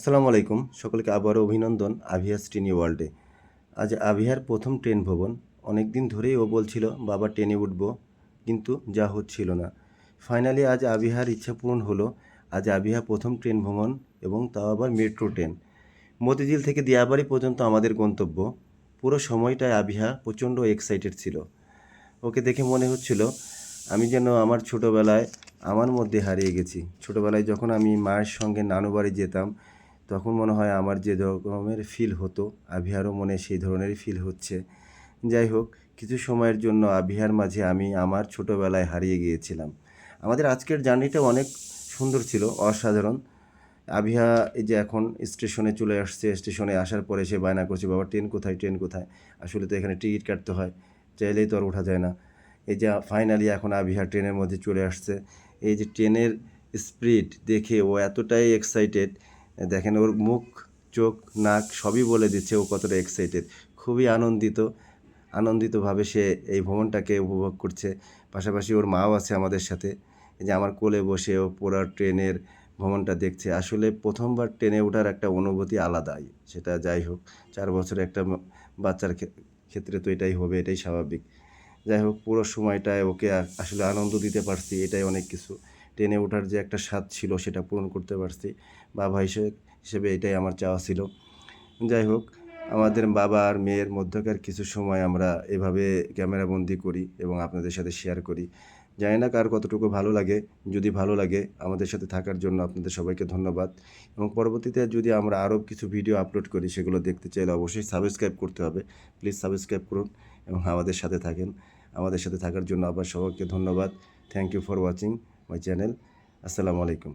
আসসালামু আলাইকুম। সকলকে আবারও অভিনন্দন আভিয়াস ট্রেনি ওয়ার্ল্ডে। আজ আভিয়ার প্রথম ট্রেন ভবন। অনেক দিন ধরেই ও বলছিল, বাবা, ট্রেনে উঠবো। কিন্তু যা হচ্ছিল না। ফাইনালি আজ আবিহার ইচ্ছা পূরণ হলো। আজ আবিহা প্রথম ট্রেন ভ্রমণ এবং তাও আবার মেট্রো ট্রেন। মতিঝিল থেকে দিয়াবাড়ি পর্যন্ত আমাদের গন্তব্য। পুরো সময়টায় আবিহা প্রচণ্ড এক্সাইটেড ছিল। ওকে দেখে মনে হচ্ছিল, আমি যেন আমার ছোটোবেলায় আমার মধ্যে হারিয়ে গেছি। ছোটোবেলায় যখন আমি মায়ের সঙ্গে নানু বাড়ি যেতাম তখন মনে হয় আমার যে রকমের ফিল হতো আভিহারও মনে সেই ধরনেরই ফিল হচ্ছে। যাই হোক, কিছু সময়ের জন্য আভিহার মাঝে আমি আমার ছোটোবেলায় হারিয়ে গিয়েছিলাম। আমাদের আজকের জার্নিটা অনেক সুন্দর ছিল, অসাধারণ। আভিহা এই যে এখন স্টেশনে চলে আসছে, স্টেশনে আসার পরে সে বায়না করছে, বাবা, ট্রেন কোথায় ট্রেন কোথায়? আসলে তো এখানে টিকিট কাটতে হয়, চাইলেই তো আর ওঠা যায় না। এই যে ফাইনালি এখন আভিহা ট্রেনের মধ্যে চলে আসছে। এই যে ট্রেনের স্পিড দেখে ও এতটাই এক্সাইটেড দেখেন ওর মুখ, চোখ, নাক সবই বলে দিচ্ছে ও কতটা এক্সাইটেড খুবই আনন্দিত, আনন্দিতভাবে সে এই ভ্রমণটাকে উপভোগ করছে। পাশাপাশি ওর মাও আছে আমাদের সাথে। যে আমার কোলে বসে ও পুরো ট্রেনের ভ্রমণটা দেখছে। আসলে প্রথমবার ট্রেনে ওঠার একটা অনুভূতি আলাদাই, সেটা যাই হোক, চার বছরের একটা বাচ্চার ক্ষেত্রে তো এটাই হবে, এটাই স্বাভাবিক। যাই হোক, পুরো সময়টায় ওকে আসলে আনন্দ দিতে পারছি, এটাই অনেক কিছু। ট্রেনে ওঠার যে একটা স্বাদ ছিল সেটা পূরণ করতে পারছি। বাবা হিসেবে হিসেবে এটাই আমার চাওয়া ছিল। যাই হোক, আমাদের বাবা আর মেয়ের মধ্যকার কিছু সময় আমরা এভাবে ক্যামেরাবন্দি করি এবং আপনাদের সাথে শেয়ার করি। জানি না কার কতটুকু ভালো লাগে, যদি ভালো লাগে আমাদের সাথে থাকার জন্য আপনাদের সবাইকে ধন্যবাদ। এবং পরবর্তীতে যদি আমরা আরও কিছু ভিডিও আপলোড করি, সেগুলো দেখতে চাইলে অবশ্যই সাবস্ক্রাইব করতে হবে। প্লিজ সাবস্ক্রাইব করুন এবং আমাদের সাথে থাকেন। আমাদের সাথে থাকার জন্য আবার সবাইকে ধন্যবাদ। Thank you for watching. My channel. আসসালামু আলাইকুম।